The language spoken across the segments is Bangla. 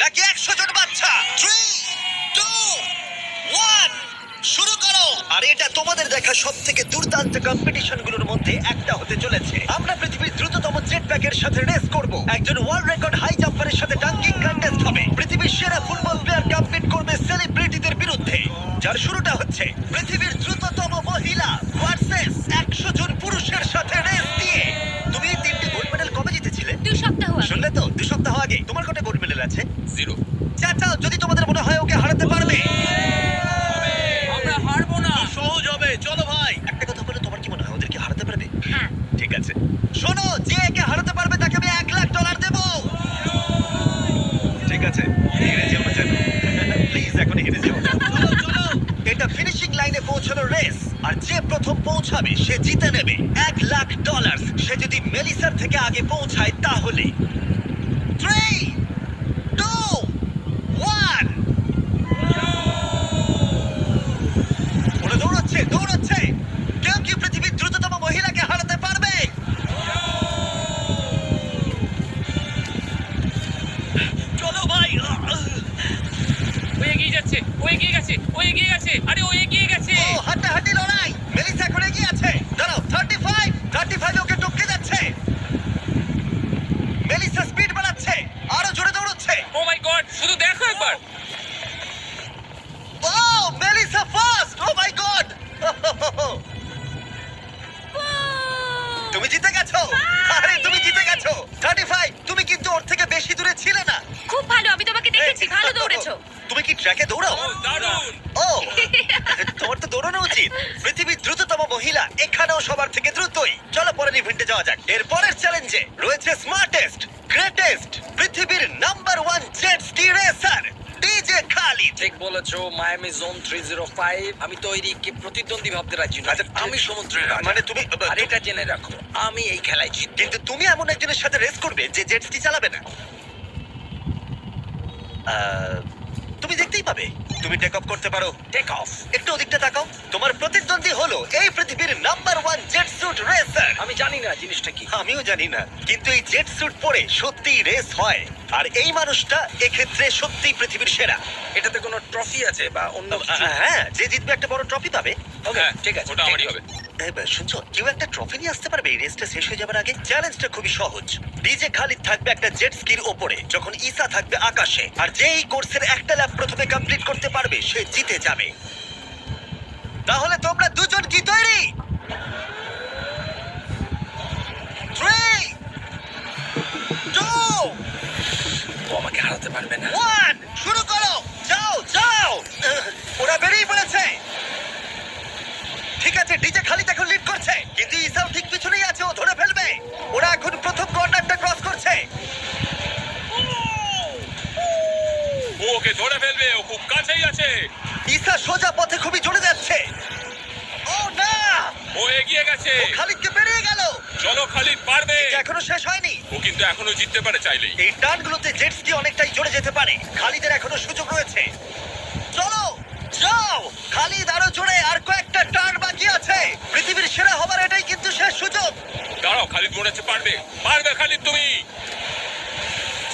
নাকি একশো জন বাচ্চা? থ্রি টু ওয়ান শুরু করো। আর এটা তোমাদের দেখা সব থেকে দুর্দান্ত কম্পিটিশনগুলোর মধ্যে একটা হতে চলেছে। আমরা পৃথিবীর দ্রুততম জেট প্যাকের সাথে রেস করব। একজন ওয়ার্ল্ড রেকর্ড হাই জাম্পারের সাথে ডাঙ্কিং কন্টেস্ট হবে। পৃথিবীর সেরা ফুটবল প্লেয়ার কম্পিট করবে সেলিব্রিটিদের বিরুদ্ধে। যার শুরুটা হচ্ছে পৃথিবীর দ্রুততম মহিলা ভার্সেস একশো জন পুরুষের সাথে রেস দিয়ে। তুমি তিনটে গোল্ড মেডেল কবে জিতেছিলে? দু সপ্তাহ আগে। শুনলে তো? দু সপ্তাহ আগে। তোমার কটা গোল্ড আছে? জিরো চাচাও যদি তোমাদের মনে হয় ওকে হারাতে পারবে। আমরা হারবো না। সহজ হবে চলো ভাই। একটা কথা বলে তোমার কি মনে হয় ওদেরকে হারাতে পারবে? হ্যাঁ। ঠিক আছে। শোনো যে একে হারাতে পারবে তাকে আমি এক লাখ ডলার দেব। ঠিক আছে হেরে যেও না যেন প্লিজ এখন হেরে যেও। না চলো চলো। এটা ফিনিশিং লাইনে পৌঁছানোর রেস আর যে প্রথম পৌঁছাবে সে জিতে নেবে। এক লাখ ডলার সে যদি মেলিসার থেকে আগে পৌঁছায় তাহলে থ্রি টু ওয়ান ওরা দৌড়াচ্ছে দৌড়াচ্ছে কেউ কি পৃথিবীর দ্রুততম মহিলাকে হারাতে পারবে চলো ভাই ও এগিয়ে যাচ্ছে ও এগিয়ে গেছে ও এগিয়ে গেছে আরে ও এগিয়ে গেছে ও হাড্ডাহাড্ডি লড়াই মেলিসা এখন এগিয়ে আছে দাঁড়াও thirty five thirty five okay টপকে যাচ্ছে মেলিসা স্পিড বাড়াচ্ছে আরও জোরে দৌড়চ্ছে ও মাই গড শুধু দেখো একবার ও Melissa first oh my god তুমি জিতে গেছো আরে তুমি জিতে গেছো থার্টি ফাইভ তুমি কিন্তু ওর থেকে বেশি দূরে ছিলে না খুব ভালো আমি তোমাকে দেখেছি ভালো দৌড়েছো তুমি কি ট্র্যাকে দৌড়াও ও দারুণ ও তোমার তো দৌড়ানো উচিত। পৃথিবীর দ্রুততম মহিলা এখানেও সবার থেকে দ্রুতই। চলো পরের ইভেন্টে যাওয়া যাক। এর পরের চ্যালেঞ্জে রয়েছে স্মার্টেস্ট গ্রেটেস্ট পৃথিবীর number one jet ski racer DJ Khaled ঠিক বলেছ Miami zone three zero five আমি তৈরি কি প্রতিদ্বন্দ্বী ভাবতে রাজি নই। আচ্ছা, আমি সমুদ্রের রাজা। মানে তুমি আর এটা জেনে রাখো আমি এই খেলায় জিতবো। কিন্তু তুমি এমন একজনের সাথে রেস করবে যে জেট স্কি চালাবে না। আহ, পাবে তুমি টেক অফ করতে পারো। টেক অফ একটু ওদিকটা তাকাও। তোমার প্রতিদ্বন্দ্বী হলো এই পৃথিবীর number one jet suit racer আমি জানি না জিনিসটা কি। আমিও জানি না। কিন্তু এই জেট স্যুট পরে সত্যি রেস হয়। আর এই মানুষটা এক্ষেত্রে সত্যি পৃথিবীর সেরা। এটাতে কোনো ট্রফি আছে বা অন্য কিছু? হ্যাঁ যে জিতবে একটা বড় ট্রফি পাবে। ওকে হ্যাঁ, ঠিক আছে ওটা আমারই হবে। বা, শুনছো? কেউ একটা ট্রফি নিয়ে আসতে পারবে এই রেসটা শেষ হয়ে যাবার আগে? চ্যালেঞ্জটা খুবই সহজ। ডিজে খালিদ থাকবে একটা জেট স্কির ওপরে যখন ইসা থাকবে আকাশে। আর যে এই কোর্সের একটা ল্যাব প্রথমে কমপ্লিট করতে পারবে সে জিতে যাবে। তাহলে তোমরা দুজন কি তৈরি? আমাকে হারাতে পারবে না। শুরু করো। যাও যাও। ওরা বেরিয়ে পড়েছে। ঠিক আছে ডিজে খালিদ এখন লিড করছে। কিন্তু ইসাও ঠিক পিছনেই আছে ও ধরে ফেলবে। ওরা এখন প্রথম কর্নারটা ক্রস করছে। ও ওকে ধরে ফেলবে ও খুব কাছেই আছে। ইসা সোজা পথে খুবই জোরে যাচ্ছে। ও না! ও এগিয়ে গেছে। ও খালিদকে বেরিয়ে গেল। চলো খালিদ পারবে। এটা এখনও শেষ হয়নি। ও কিন্তু এখনও জিততে পারে চাইলেই। এই টার্নগুলোতে জেট স্কি অনেকটাই জোরে যেতে পারে। খালিদের এখনও সুযোগ রয়েছে। চলো যাও! খালিদ আরও জোরে আর আছে। পৃথিবীর সেরা হবার এটাই কিন্তু শেষ সুযোগ। দাঁড়াও খালিদ মনে হচ্ছে পারবে। পারবে খালিদ তুমি।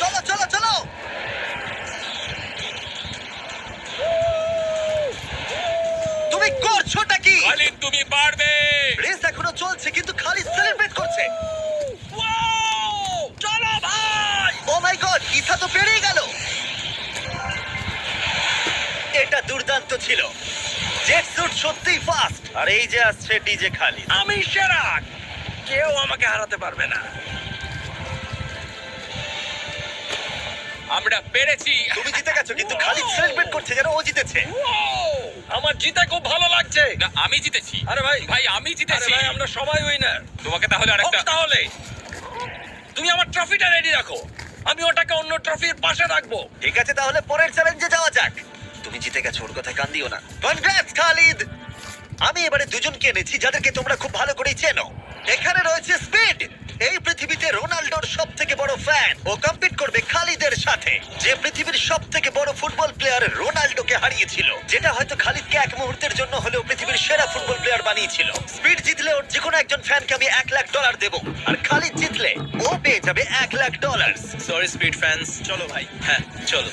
চলো চলো চলো। তুমি করছোটা কি? খালিদ তুমি পারবে। রেস এখনও চলছে কিন্তু খালিদ সেলিব্রেট করছে। চলো ভাই। ও মাই গড ইথা তো পেরিয়ে গেল। এটা দুর্দান্ত ছিল। জেট স্যুট সত্যিই ফাস্ট আর এই যে আসছে ডিজে খালিদ আমি সেরা! কেউ আমাকে হারাতে পারবে না। আমরা পেরেছি। তুমি জিতে গেছো কিন্তু খালিদ সেলিব্রেট করছে যেন ও জিতেছে। আমার জিতে খুব ভালো লাগছে। না আমি জিতেছি। আরে ভাই। ভাই আমি জিতেছি। ভাই আমরা সবাই উইনার তোমাকে তাহলে আরেকটা তাহলে। তুমি আমার ট্রফিটা রেডি রাখো। আমি ওটাকে অন্য ট্রফির পাশে রাখব। ঠিক আছে তাহলে পরের চ্যালেঞ্জে যাওয়া যাক। তুমি জিতে গেছো ওর কথায় কান দিও না। কনগ্রাটস খালিদ আমি এবারে দুজনকে এনেছি যাদেরকে তোমরা খুব ভালো করেই চেনো। এখানে রয়েছে স্পিড এই পৃথিবীতে রোনাল্ডোর সব থেকে বড় ফ্যান ও কম্পিট করবে খালিদের খালিদের সাথে। যে পৃথিবীর সব থেকে বড় ফুটবল প্লেয়ার রোনাল্ডোকে হারিয়েছিল। যেটা হয়তো খালিদকে এক মুহূর্তের জন্য হলেও পৃথিবীর সেরা ফুটবল প্লেয়ার বানিয়েছিল। স্পিড জিতলে ওর যে কোনো একজন ফ্যানকে আমি এক লাখ ডলার দেবো। আর খালিদ জিতলে ও পেয়ে যাবে এক lakh dollar sorry speed fans চলো ভাই। হ্যাঁ চলো।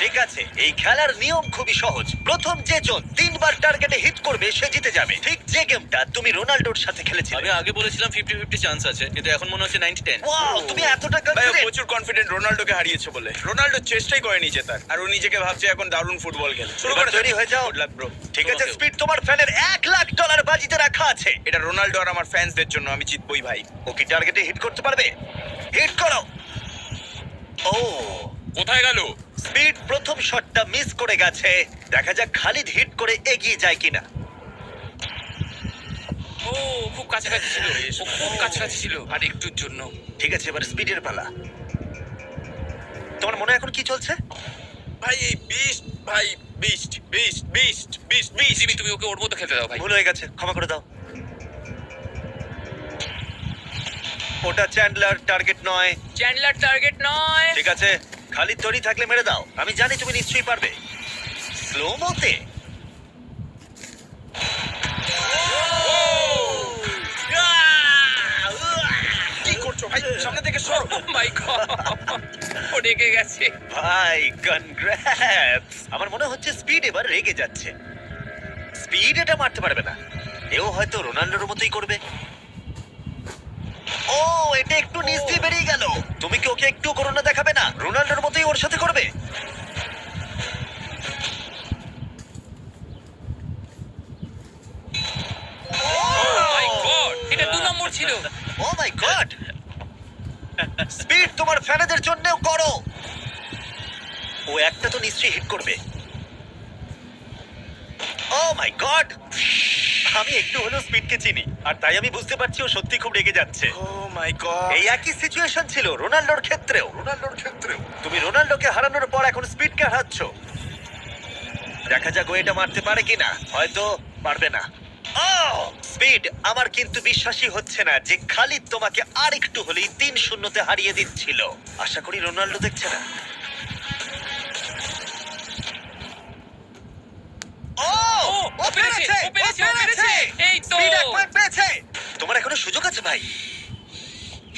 ঠিক আছে এই খেলার নিয়ম খুবই সহজ। প্রথম যে জন তিনবার টার্গেটে হিট করবে সে জিতে যাবে। ঠিক যে গেমটা তুমি রোনাল্ডোর সাথে খেলেছিলে। আমি আগে বলেছিলাম ফিফটি ফিফটি চান্স আছে কিন্তু এখন মনে হচ্ছে নাইনটি টেন ওয়াও তুমি এতটা ভাই ও confident? প্রচুর কনফিডেন্ট রোনাল্ডোকে হারিয়েছে বলে। রোনাল্ডো চেষ্টাই করে করেনি জেতার আর ও নিজেকে ভাবছে এখন দারুণ ফুটবল খেলে শুরু এবার করে তৈরি হয়ে যাও। গুড লাক ব্রো ঠিক আছে স্পিড তোমার ফ্যানের এক লাখ ডলার বাজিতে রাখা আছে। এটা রোনাল্ডো আর আমার ফ্যান্সদের জন্য আমি জিতবই ভাই। ও কি টার্গেটে হিট করতে পারবে? হিট করো। ও। কোথায় গেল? স্পিড প্রথম শটটা মিস করে গেছে। দেখা যাক খালিদ হিট করে এগিয়ে যায় কিনা। ও খুব কাছাকাছি ছিল। ও খুব কাছাকাছি ছিল আর একটুর জন্য। ঠিক আছে এবার স্পিডের পালা। তোমার মনে হয় এখন কি চলছে? ভাই এই বিস্ট ভাই beast beast beast beast beast Jimmy তুমি ওকে ওর মতো খেলতে দাও ভাই। ভুল হয়ে গেছে ক্ষমা করে দাও। ওটা চ্যান্ডলার টার্গেট নয়। চ্যান্ডলার টার্গেট নয়। ঠিক আছে। খালি তৈরি থাকলে মেরে দাও। আমি জানি তুমি নিশ্চয়ই পারবে। স্লো মোতে ভাই? সামনে থেকে সরো। মাই গড রেগে গেছে। ভাই কনগ্রাটস আমার মনে হচ্ছে স্পিড এবার রেগে যাচ্ছে। স্পিড এটা মারতে পারবে না। এও হয়তো রোনাল্ডোর মতোই করবে। ও এটা একটু নিচ দিয়ে তুমি কি ওকে একটু করোনা দেখাবে না? রোনাল্ডোর মতোই ওর সাথে করবে? মাই গড এটা দু নম্বর ছিল। ও মাই গড স্পিড তোমার ফ্যানেদের জন্যও করো! ও একটা তো নিশ্চয়ই হিট করবে। ও মাই গড আমি একটু হলেও স্পিডকে চিনি আর তাই আমি বুঝতে পারছি ও সত্যি খুব রেগে যাচ্ছে। Oh my god. এই একই সিচুয়েশন ছিল রোনাল্ডোর ক্ষেত্রেও রোনাল্ডোর ক্ষেত্রেও। তুমি রোনাল্ডোকে হারানোর পর এখন স্পিডকে হারাচ্ছ। দেখা যাক ও এটা মারতে পারে কিনা হয়তো পারবে না। স্পিড আমার কিন্তু বিশ্বাসই হচ্ছে না যে খালিদ তোমাকে আর একটু হলেই তিন শূন্যতে হারিয়ে দিচ্ছিল। আশা করি রোনাল্ডো দেখছে না। ও ও, ও পেরেছে, ও পেরেছে, ভাই।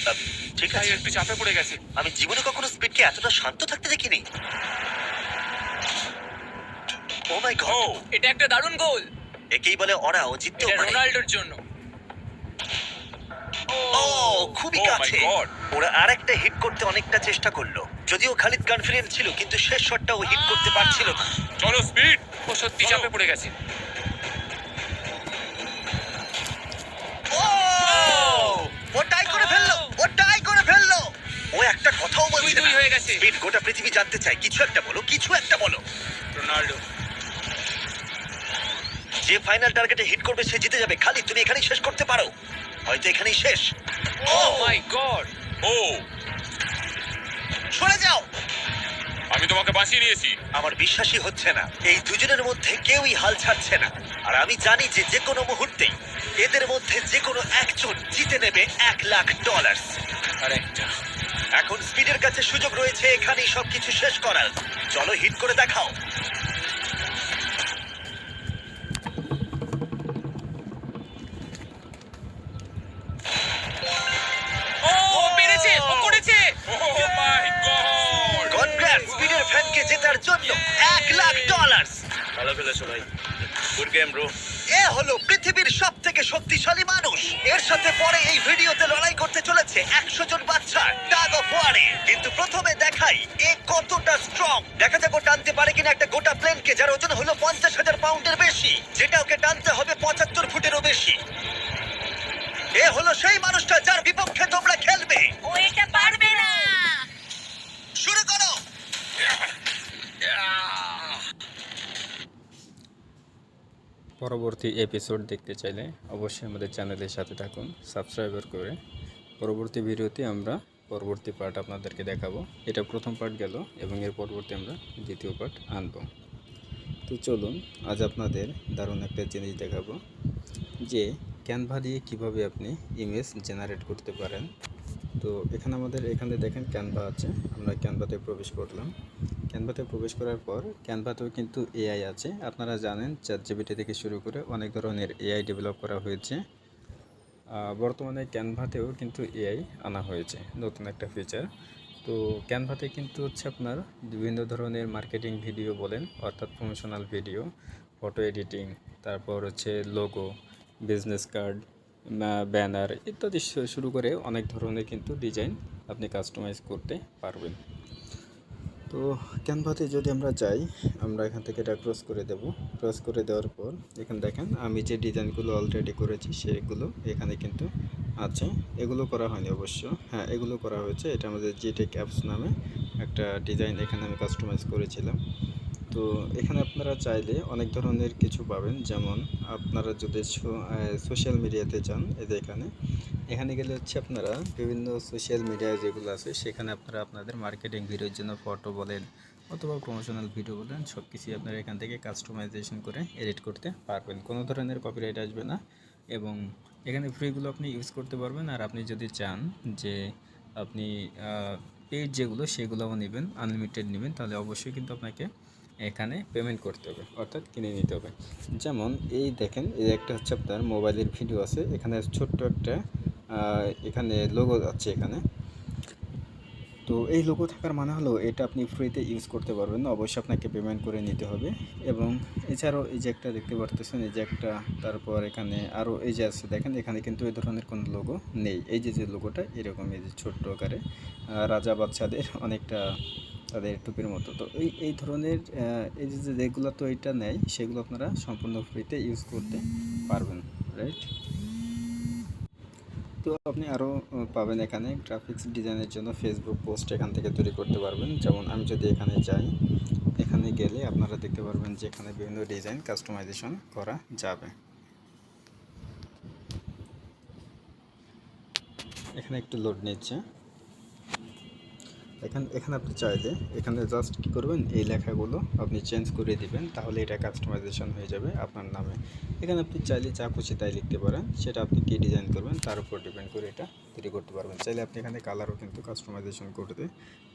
আহ, ঠিক আছে। একটু চাপে পড়ে গেছে। আমি জীবনে কখনো স্পিডকে এতটা শান্ত থাকতে দেখিনি। ও মাই ও গড এটা একটা দারুণ গোল। একেই বলে অরা ও জিততেও এটা পারে। রোনাল্ডোর জন্য। ও খুবই Oh my কাছে। God. ওরা আরেকটা হিট করতে অনেকটা চেষ্টা করল। যদিও খালিদ কনফিডেন্ট ছিল কিন্তু শেষ শটটা ও হিট করতে পারছিল না। চলো স্পিড। ও সত্যি চাপে পড়ে গেছে। দুই দুই হয়ে গেছে। স্পিড গোটা পৃথিবী জানতে চায়। কিছু একটা বলো কিছু একটা বলো। রোনাল্ডো। যে ফাইনাল টার্গেটে হিট করবে সে জিতে যাবে। খালি তুমি এখানেই শেষ করতে পারো। হয়তো এখানেই শেষ। Oh my god oh! সরে যাও! আমি তোমাকে বাঁচিয়ে নিয়েছি। আমার বিশ্বাসই হচ্ছে না। এই দুজনের মধ্যে কেউই হাল ছাড়ছে না। আর আমি জানি যে যে কোনো মুহূর্তেই এদের মধ্যে যে কোনো একজন জিতে নেবে এক লাখ ডলার আরেকটা এখন স্পিডের কাছে সুযোগ রয়েছে এখানেই সবকিছু শেষ করার। চলো হিট করে দেখাও। ও ও পেরেছে ও করেছে। ও মাই গড। কনগ্রাট স্পিডের ফ্যানকে জেতার জন্য এক লাখ ডলার ভালো খেলেছো ভাই। গুড গেম ব্রো এ হলো পৃথিবীর সব থেকে শক্তিশালী মানুষ। এর সাথে পরে এই ভিডিওতে লড়াই করতে চলেছে একশো জন বাচ্চা টাগ অফ ওয়ারে কিন্তু প্রথমে দেখাই এ কতটা স্ট্রং দেখা যাক টানতে পারে কিনা একটা গোটা প্লেনকে যার ওজন হলো পঞ্চাশ হাজার পাউন্ডের বেশি। যেটা ওকে টানতে হবে পঁচাত্তর ফুটেরও বেশি। এ হলো সেই মানুষটা যার বিপক্ষে তোমরা খেলবে ও এটা পারবে না শুরু করো পরবর্তী এপিসোড দেখতে চাইলে অবশ্যই আমাদের চ্যানেলের সাথে থাকুন সাবস্ক্রাইবার করে। পরবর্তী ভিডিওতে আমরা পরবর্তী পার্ট আপনাদেরকে দেখাবো। এটা প্রথম পার্ট গেল এবং এর পরবর্তী আমরা দ্বিতীয় পার্ট আনব। তো চলুন, আজ আপনাদের দারুণ একটা জিনিস দেখাবো যে ক্যানভা দিয়ে কীভাবে আপনি ইমেজ জেনারেট করতে পারেন। তো এখানে আমাদের, এখানে দেখেন ক্যানভা আছে। আমরা ক্যানভাতে প্রবেশ করলাম। ক্যানভাতে প্রবেশ করার পর ক্যানভাতেও কিন্তু এআই আছে। আপনারা জানেন চ্যাট জিবিটি থেকে শুরু করে অনেক ধরনের এআই ডেভেলপ করা হয়েছে। বর্তমানে ক্যানভাতেও কিন্তু এআই আনা হয়েছে, নতুন একটা ফিচার তো ক্যানভাতে কিন্তু হচ্ছে আপনার বিভিন্ন ধরনের মার্কেটিং ভিডিও বলেন, অর্থাৎ প্রমোশনাল ভিডিও ফটো এডিটিং তারপর হচ্ছে লোগো বিজনেস কার্ড ব্যানার ইত্যাদি শুরু করে অনেক ধরনের কিন্তু ডিজাইন আপনি কাস্টমাইজ করতে পারবেন। তো ক্যানভাতে যদি আমরা যাই, আমরা এখান থেকে এটা ক্রস করে দেব। ক্রস করে দেওয়ার পর এখানে দেখেন, আমি যে ডিজাইনগুলো অলরেডি করেছি সেগুলো এখানে কিন্তু আছে। এগুলো করা হয়নি অবশ্য। হ্যাঁ এগুলো করা হয়েছে। এটা আমাদের জিটেক অ্যাপস নামে একটা ডিজাইন এখানে আমি কাস্টমাইজ করেছিলাম। তো এখানে আপনারা চাইলে অনেক ধরনের কিছু পাবেন। যেমন আপনারা যদি সোশ্যাল মিডিয়াতে এই যে এখানে। এখানে গেলে হচ্ছে আপনারা বিভিন্ন সোশ্যাল মিডিয়ায় যেগুলো আছে, সেখানে আপনারা আপনাদের মার্কেটিং ভিডিওর জন্য ফটো বলেন অথবা প্রমোশনাল ভিডিও বলেন সব কিছুই আপনারা এখান থেকে কাস্টমাইজেশন করে এডিট করতে পারবেন। কোনো ধরনের কপিরাইট আসবে না এবং এখানে ফ্রিগুলো আপনি ইউজ করতে পারবেন। আর আপনি যদি চান যে আপনি পেড যেগুলো, সেগুলোও নেবেন আনলিমিটেড নেবেন, তাহলে অবশ্যই কিন্তু আপনাকে এখানে পেমেন্ট করতে হবে, অর্থাৎ কিনে নিতে হবে। যেমন এই দেখেন, এই একটা হচ্ছে আপনার মোবাইলের ভিডিও আছে, এখানে ছোট্ট একটা এখানে লোগো আছে এখানে। তো এই লোগো থাকার মানে হলো এটা আপনি ফ্রিতে ইউজ করতে পারবেন। না অবশ্যই আপনাকে পেমেন্ট করে নিতে হবে। এবং এছাড়াও এই যে একটা দেখতে পারতেছেন, এই যে একটা, তারপর এখানে আরও এই যে আছে, দেখেন, এখানে কিন্তু এই ধরনের কোনো লোগো নেই। এই যে যে লোগোটা এরকম এই যে ছোট্ট আকারে। রাজা বাচ্চাদের অনেকটা তাদের টুপির মতো। তো এই এই ধরনের এই যে যেগুলো তো এটা নেয়, সেগুলো আপনারা সম্পূর্ণ ফ্রিতে ইউজ করতে পারবেন রাইট তো আপনি আরও পাবেন এখানে গ্রাফিক্স ডিজাইনের জন্য ফেসবুক পোস্ট এখান থেকে তৈরি করতে পারবেন। যেমন আমি যদি এখানে যাই, এখানে গেলে আপনারা দেখতে পারবেন যে এখানে বিভিন্ন ডিজাইন কাস্টমাইজেশন করা যাবে। এখানে একটু লোড নিচ্ছে। এখানে এখানে আপনি চাইলে এখানে জাস্ট কী করবেন, এই লেখাগুলো আপনি চেঞ্জ করে দিবেন, তাহলে এটা কাস্টমাইজেশন হয়ে যাবে আপনার নামে। এখানে আপনি চাইলে যা খুশি তাই লিখতে পারেন, সেটা আপনি কী ডিজাইন করবেন, তার উপর ডিপেন্ড করে এটা তৈরি করতে পারবেন। চাইলে আপনি এখানে কালারও কিন্তু কাস্টমাইজেশন করতে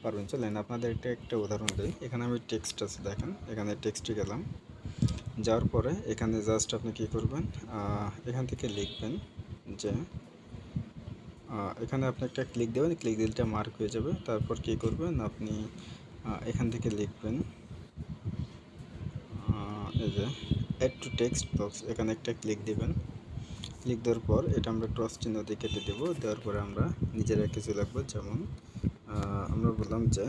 পারবেন। চলেন, আপনাদের একটা একটা উদাহরণ দিই। এখানে আমি টেক্সট আছে, দেখেন, এখানে টেক্সটে গেলাম। যাওয়ার পরে এখানে জাস্ট আপনি কী করবেন এখান থেকে লিখবেন যে এখানে আপনি একটা ক্লিক দেবেন ক্লিক দিলটা মার্ক হয়ে যাবে। তারপর কী করবেন, আপনি এখান থেকে লিখবেন এই যে অ্যাড টু টেক্সট বক্স এখানে একটা ক্লিক দেবেন। ক্লিক দেওয়ার পর এটা আমরা ক্রস চিহ্ন দিয়ে কেটে দেবো। দেওয়ার পরে আমরা নিজেরা কিছু লিখব যেমন আমরা বললাম যে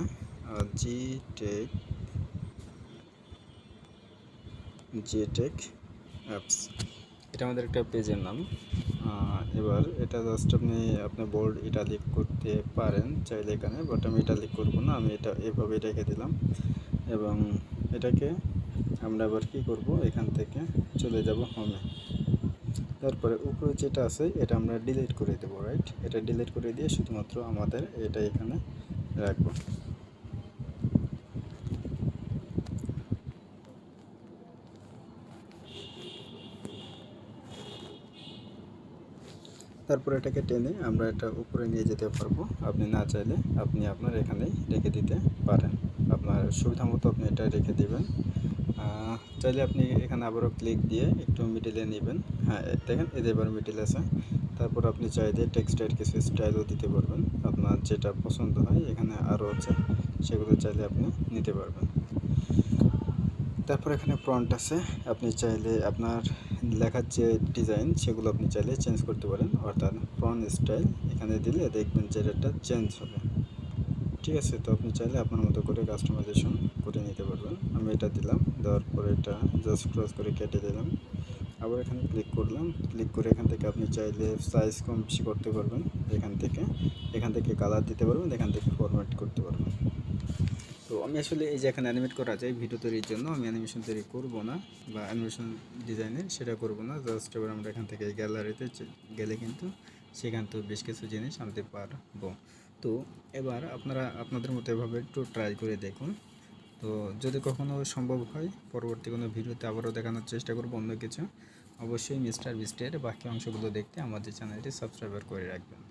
G tech G tech apps এটা আমাদের একটা পেজের নাম। এবার এটা জাস্ট আপনি আপনার বোর্ড ইটালিক করতে পারেন চাইলে এখানে বাট আমি ইটালিক করব না, আমি এটা এভাবে রেখে দিলাম। এবং এটাকে আমরা আবার কী করব, এখান থেকে চলে যাব হোমে তারপরে উপরে যেটা আছে, এটা আমরা ডিলিট করে দেবো রাইট এটা ডিলিট করে দিয়ে শুধুমাত্র আমাদের এটা এখানে রাখব। তারপর এটাকে টেনে আমরা এটা উপরে নিয়ে যেতে পারব। আপনি না চাইলে আপনি আপনার এখানেই রেখে দিতে পারেন। আপনার সুবিধা মতো আপনি এটা রেখে দেবেন। চাইলে আপনি এখানে আবারও ক্লিক দিয়ে একটু মিডিলে নেবেন। হ্যাঁ দেখেন যে এবার মিডিল আছে। তারপর আপনি চাইলে টেক্সটাইল কিছু স্টাইলও দিতে পারবেন। আপনার যেটা পছন্দ হয়, এখানে আরও আছে, সেগুলো চাইলে আপনি নিতে পারবেন। তারপর এখানে ফ্রন্ট আছে। আপনি চাইলে আপনার লেখার যে ডিজাইন, সেগুলো আপনি চাইলে চেঞ্জ করতে পারেন। অর্থাৎ ফ্রন্ট স্টাইল এখানে দিলে দেখবেন যে এটা চেঞ্জ হবে। ঠিক আছে? তো আপনি চাইলে আপনার মতো করে কাস্টমাইজেশন করে নিতে পারবেন। আমি এটা দিলাম, দেওয়ার পরে এটা জাস্ট ক্রস করে কেটে দিলাম। আবার এখানে ক্লিক করলাম। ক্লিক করে এখান থেকে আপনি চাইলে সাইজ কম বেশি করতে পারবেন। এখান থেকে এখান থেকে কালার দিতে পারবেন, এখান থেকে ফরম্যাট করতে পারবেন। তো আমি আসলে এই যে এখানে অ্যানিমেট করা যায় ভিডিও তৈরির জন্য, আমি অ্যানিমেশন তৈরি করব না বা অ্যানিমেশন ডিজাইনের সেটা করব না। জাস্ট এবার আমরা এখান থেকে গ্যালারিতে গেলে কিন্তু সেখান থেকে বেশ কিছু জিনিস আনতে পারব। তো এবার আপনারা, আপনাদের মতো এভাবে একটু ট্রাই করে দেখুন। তো যদি কখনো সম্ভব হয়, পরবর্তী কোনো ভিডিওতে আবারও দেখানোর চেষ্টা করব অন্য কিছু, অবশ্যই মিস্টার বিস্টের বাকি অংশগুলো দেখতে আমাদের চ্যানেলটি সাবস্ক্রাইবার করে রাখবেন।